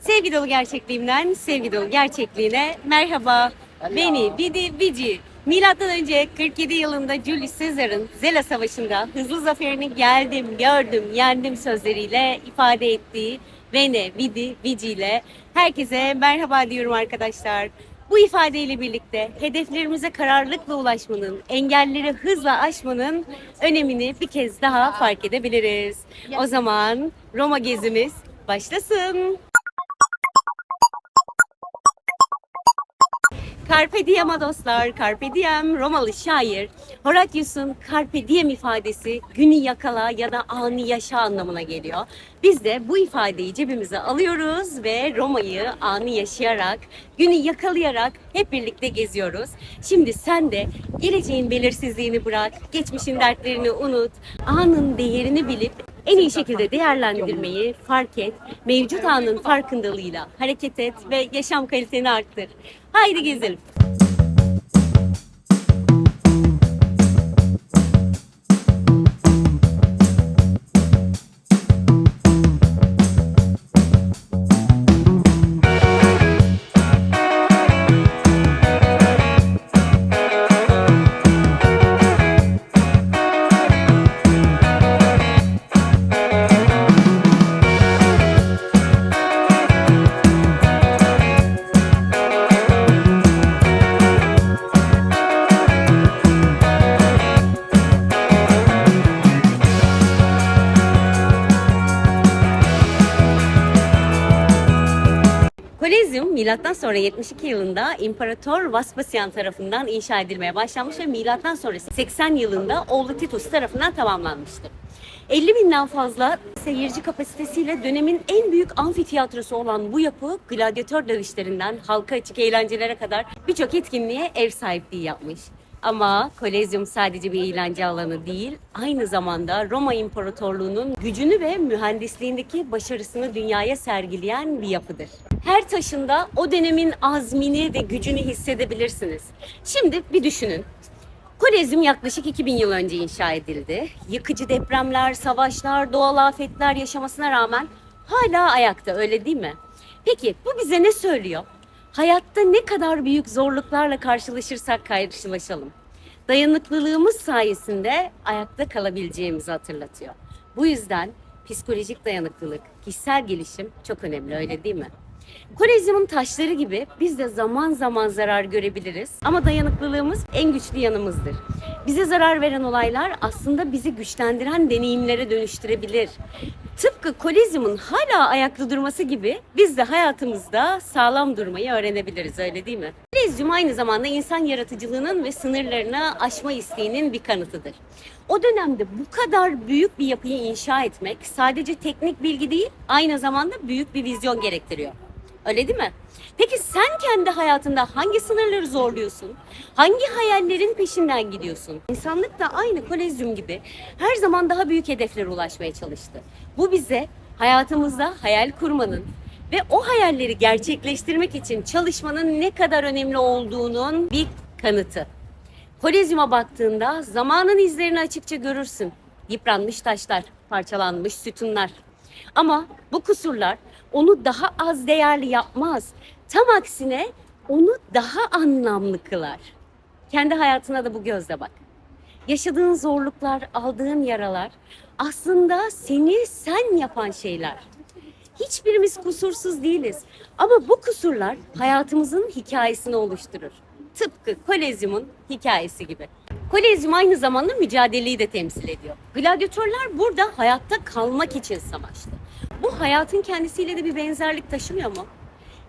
Sevgi dolu gerçekliğimden sevgi dolu gerçekliğine merhaba. Beni Vidi Vici. Milattan önce 47 yılında Julius Caesar'ın Zela Savaşı'nda hızlı zaferini geldim, gördüm, yendim sözleriyle ifade ettiği Vene, Vidi, Vici ile herkese merhaba diyorum arkadaşlar. Bu ifadeyle birlikte hedeflerimize kararlılıkla ulaşmanın, engelleri hızla aşmanın önemini bir kez daha fark edebiliriz. O zaman Roma gezimiz başlasın. Carpe diem'a dostlar, Carpe diem Romalı şair Horatius'un Carpe diem ifadesi günü yakala ya da anı yaşa anlamına geliyor. Biz de bu ifadeyi cebimize alıyoruz ve Roma'yı anı yaşayarak, günü yakalayarak hep birlikte geziyoruz. Şimdi sen de geleceğin belirsizliğini bırak, geçmişin dertlerini unut, anın değerini bilip en iyi şekilde değerlendirmeyi fark et, mevcut anın farkındalığıyla hareket et ve yaşam kaliteni arttır. Haydi gezelim. Milattan sonra 72 yılında İmparator Vespasian tarafından inşa edilmeye başlanmış ve milattan sonra 80 yılında oğlu Titus tarafından tamamlanmıştır. 50 binden fazla seyirci kapasitesiyle dönemin en büyük amfitiyatrosu olan bu yapı gladyatör dövüşlerinden halka açık eğlencelere kadar birçok etkinliğe ev sahipliği yapmış. Ama Kolezyum sadece bir eğlence alanı değil, aynı zamanda Roma İmparatorluğu'nun gücünü ve mühendisliğindeki başarısını dünyaya sergileyen bir yapıdır. Her taşında o dönemin azmini ve gücünü hissedebilirsiniz. Şimdi bir düşünün. Kolezyum yaklaşık 2000 yıl önce inşa edildi. Yıkıcı depremler, savaşlar, doğal afetler yaşamasına rağmen hala ayakta öyle değil mi? Peki bu bize ne söylüyor? Hayatta ne kadar büyük zorluklarla karşılaşırsak karşılaşalım. Dayanıklılığımız sayesinde ayakta kalabileceğimizi hatırlatıyor. Bu yüzden psikolojik dayanıklılık, kişisel gelişim çok önemli öyle değil mi? Kolezyumun taşları gibi biz de zaman zaman zarar görebiliriz ama dayanıklılığımız en güçlü yanımızdır. Bize zarar veren olaylar aslında bizi güçlendiren deneyimlere dönüştürebilir. Tıpkı kolezyumun hala ayakta durması gibi biz de hayatımızda sağlam durmayı öğrenebiliriz öyle değil mi? Kolezyum aynı zamanda insan yaratıcılığının ve sınırlarını aşma isteğinin bir kanıtıdır. O dönemde bu kadar büyük bir yapıyı inşa etmek sadece teknik bilgi değil aynı zamanda büyük bir vizyon gerektiriyor. Öyle değil mi? Peki sen kendi hayatında hangi sınırları zorluyorsun? Hangi hayallerin peşinden gidiyorsun? İnsanlık da aynı kolezyum gibi her zaman daha büyük hedeflere ulaşmaya çalıştı. Bu bize hayatımızda hayal kurmanın ve o hayalleri gerçekleştirmek için çalışmanın ne kadar önemli olduğunun bir kanıtı. Kolezyuma baktığında zamanın izlerini açıkça görürsün. Yıpranmış taşlar, parçalanmış sütunlar. Ama bu kusurlar onu daha az değerli yapmaz. Tam aksine onu daha anlamlı kılar. Kendi hayatına da bu gözle bak. Yaşadığın zorluklar, aldığın yaralar aslında seni sen yapan şeyler. Hiçbirimiz kusursuz değiliz. Ama bu kusurlar hayatımızın hikayesini oluşturur. Tıpkı Kolezyum'un hikayesi gibi. Kolezyum aynı zamanda mücadeleyi de temsil ediyor. Gladyatörler burada hayatta kalmak için savaştı. Bu hayatın kendisiyle de bir benzerlik taşımıyor mu?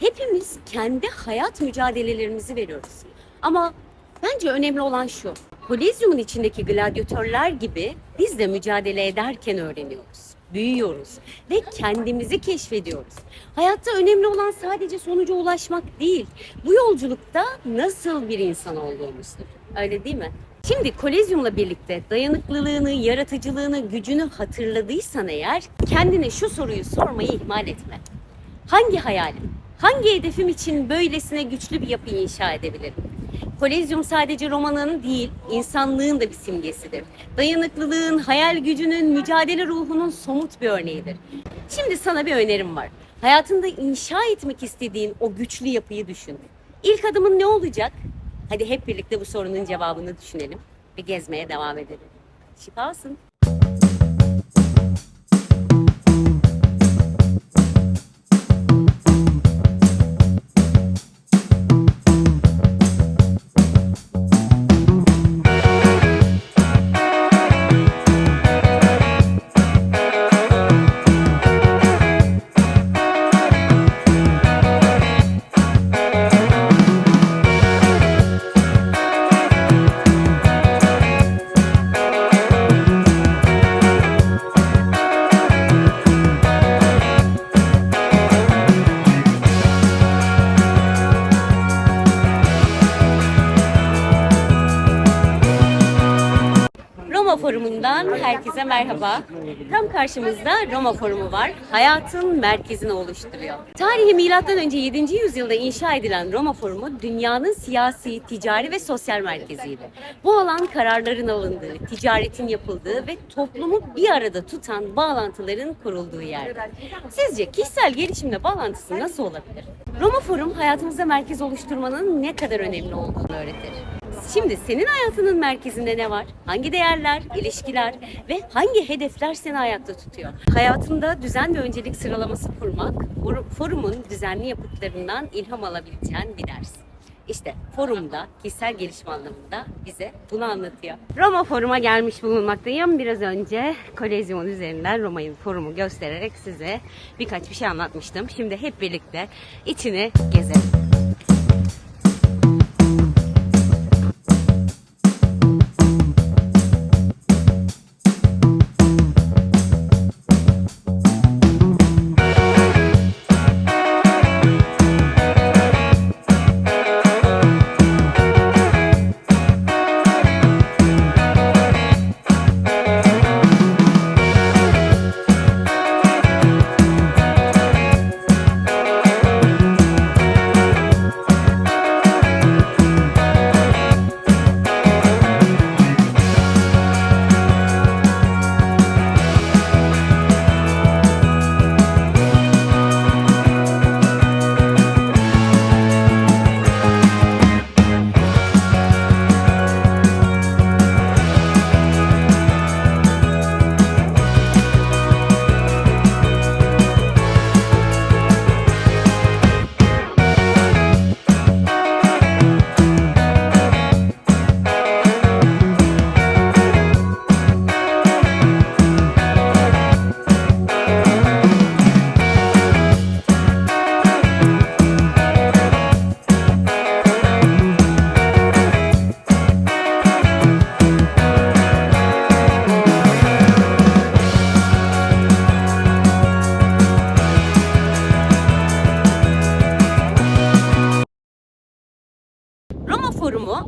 Hepimiz kendi hayat mücadelelerimizi veriyoruz. Ama bence önemli olan şu. Kolezyumun içindeki gladyatörler gibi biz de mücadele ederken öğreniyoruz büyüyoruz ve kendimizi keşfediyoruz. Hayatta önemli olan sadece sonuca ulaşmak değil, bu yolculukta nasıl bir insan olduğumuzdur. Öyle değil mi? Şimdi kolezyumla birlikte dayanıklılığını, yaratıcılığını, gücünü hatırladıysan eğer kendine şu soruyu sormayı ihmal etme. Hangi hayalim, hangi hedefim için böylesine güçlü bir yapı inşa edebilirim? Kolezyum sadece romanın değil, insanlığın da bir simgesidir. Dayanıklılığın, hayal gücünün, mücadele ruhunun somut bir örneğidir. Şimdi sana bir önerim var. Hayatında inşa etmek istediğin o güçlü yapıyı düşün. İlk adımın ne olacak? Hadi hep birlikte bu sorunun cevabını düşünelim ve gezmeye devam edelim. Şifa olsun. Forumu'ndan herkese merhaba. Tam karşımızda Roma Forumu var. Hayatın merkezini oluşturuyor. Tarihi milattan önce 7. yüzyılda inşa edilen Roma Forumu dünyanın siyasi, ticari ve sosyal merkeziydi. Bu alan kararların alındığı, ticaretin yapıldığı ve toplumu bir arada tutan bağlantıların kurulduğu yer. Sizce kişisel gelişimle bağlantısı nasıl olabilir? Roma Forum hayatımızda merkez oluşturmanın ne kadar önemli olduğunu öğretir. Şimdi senin hayatının merkezinde ne var? Hangi değerler, ilişkiler ve hangi hedefler seni ayakta tutuyor? Hayatında düzen ve öncelik sıralaması kurmak, for- forumun düzenli yapıtlarından ilham alabileceğin bir ders. İşte forumda kişisel gelişim anlamında bize bunu anlatıyor. Roma Forum'a gelmiş bulunmaktayım. Biraz önce Kolezyum üzerinden Roma'nın forumu göstererek size birkaç bir şey anlatmıştım. Şimdi hep birlikte içini gezelim.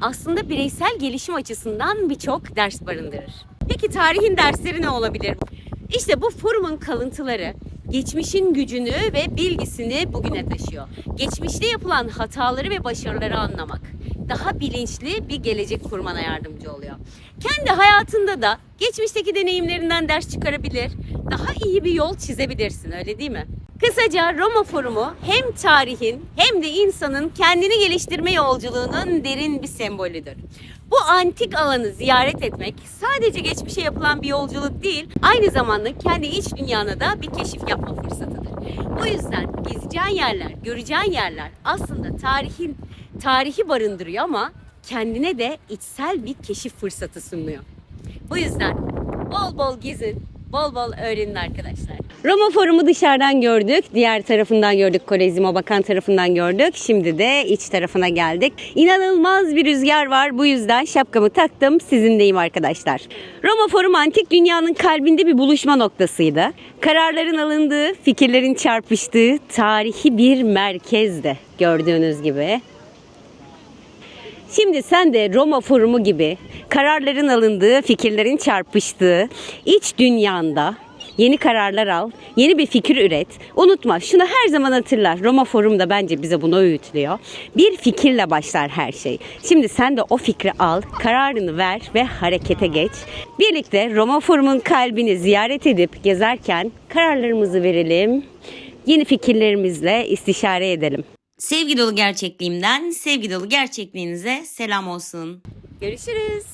Aslında bireysel gelişim açısından birçok ders barındırır. Peki tarihin dersleri ne olabilir? İşte bu forumun kalıntıları geçmişin gücünü ve bilgisini bugüne taşıyor. Geçmişte yapılan hataları ve başarıları anlamak daha bilinçli bir gelecek kurmana yardımcı oluyor. Kendi hayatında da geçmişteki deneyimlerinden ders çıkarabilir, daha iyi bir yol çizebilirsin öyle değil mi? Kısaca Roma Forumu hem tarihin hem de insanın kendini geliştirme yolculuğunun derin bir sembolüdür. Bu antik alanı ziyaret etmek sadece geçmişe yapılan bir yolculuk değil, aynı zamanda kendi iç dünyana da bir keşif yapma fırsatıdır. Bu yüzden gezeceğin yerler, göreceğin yerler aslında tarihin tarihi barındırıyor ama kendine de içsel bir keşif fırsatı sunuyor. Bu yüzden bol bol gezin, bol bol öğrenin arkadaşlar. Roma Forumu dışarıdan gördük. Diğer tarafından gördük. Kolezyum'a bakan tarafından gördük. Şimdi de iç tarafına geldik. İnanılmaz bir rüzgar var. Bu yüzden şapkamı taktım. Sizinleyim arkadaşlar. Roma Forum antik dünyanın kalbinde bir buluşma noktasıydı. Kararların alındığı, fikirlerin çarpıştığı tarihi bir merkezdi. Gördüğünüz gibi. Şimdi sen de Roma Forumu gibi kararların alındığı, fikirlerin çarpıştığı iç dünyanda yeni kararlar al, yeni bir fikir üret. Unutma şunu her zaman hatırla. Roma Forum da bence bize bunu öğütlüyor. Bir fikirle başlar her şey. Şimdi sen de o fikri al, kararını ver ve harekete geç. Birlikte Roma Forum'un kalbini ziyaret edip gezerken kararlarımızı verelim yeni fikirlerimizle istişare edelim. Sevgi dolu gerçekliğimden sevgi dolu gerçekliğinize selam olsun. Görüşürüz.